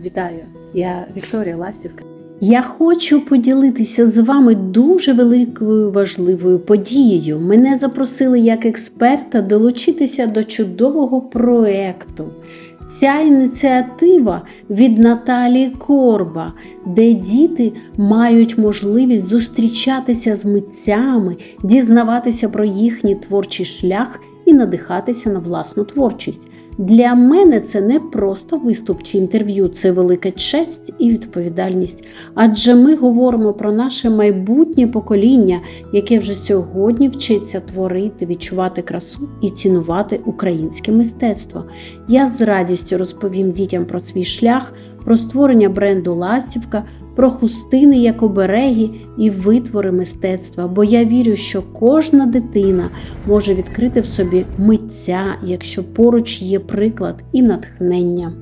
Вітаю! Я Вікторія Ластівка. Я хочу поділитися з вами дуже великою важливою подією. Мене запросили як експерта долучитися до чудового проекту. Ця ініціатива від Наталії Корба, де діти мають можливість зустрічатися з митцями, дізнаватися про їхній творчий шлях надихатися на власну творчість. Для мене це не просто виступ чи інтерв'ю, це велика честь і відповідальність. Адже ми говоримо про наше майбутнє покоління, яке вже сьогодні вчиться творити, відчувати красу і цінувати українське мистецтво. Я з радістю розповім дітям про свій шлях, про створення бренду Ластівка, про хустини як обереги і витвори мистецтва. Бо я вірю, що кожна дитина може відкрити в собі митця, якщо поруч є приклад і натхнення.